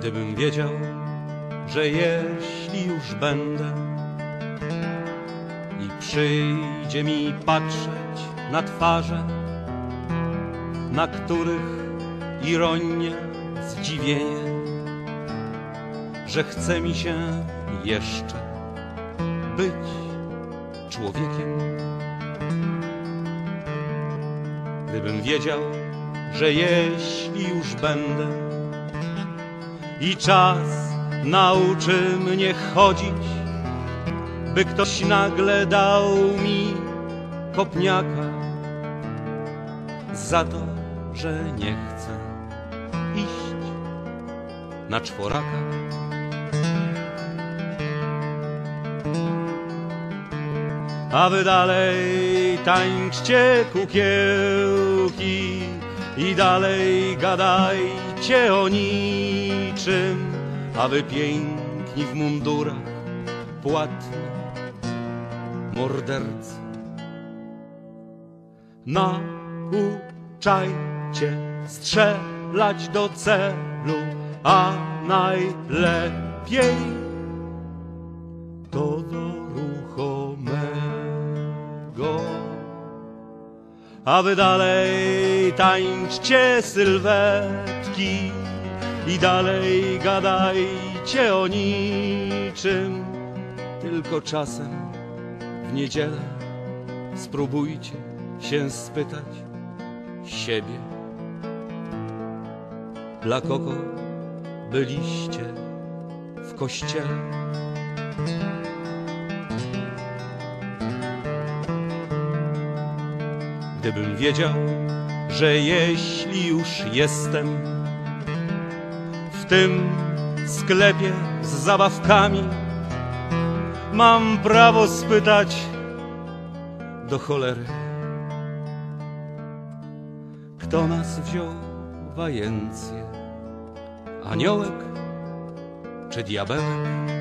Gdybym wiedział, że jeśli już będę i przyjdzie mi patrzeć na twarze, na których ironia, zdziwienie, że chce mi się jeszcze być człowiekiem. Gdybym wiedział, że jeśli już będę i czas nauczy mnie chodzić, by ktoś nagle dał mi kopniaka za to, że nie chcę iść na czworaka. A wy dalej tańczcie kukiełki i dalej gadajcie o niczym, a wy piękni w mundurach płatni mordercy. Nauczajcie strzelać do celu, a najlepiej A wy dalej tańczcie sylwetki i dalej gadajcie o niczym, tylko czasem w niedzielę spróbujcie się spytać siebie. Dla kogo byliście w kościele? Gdybym wiedział, że jeśli już jestem w tym sklepie z zabawkami, mam prawo spytać do cholery, kto nas wziął w ajencję, aniołek czy diabełek?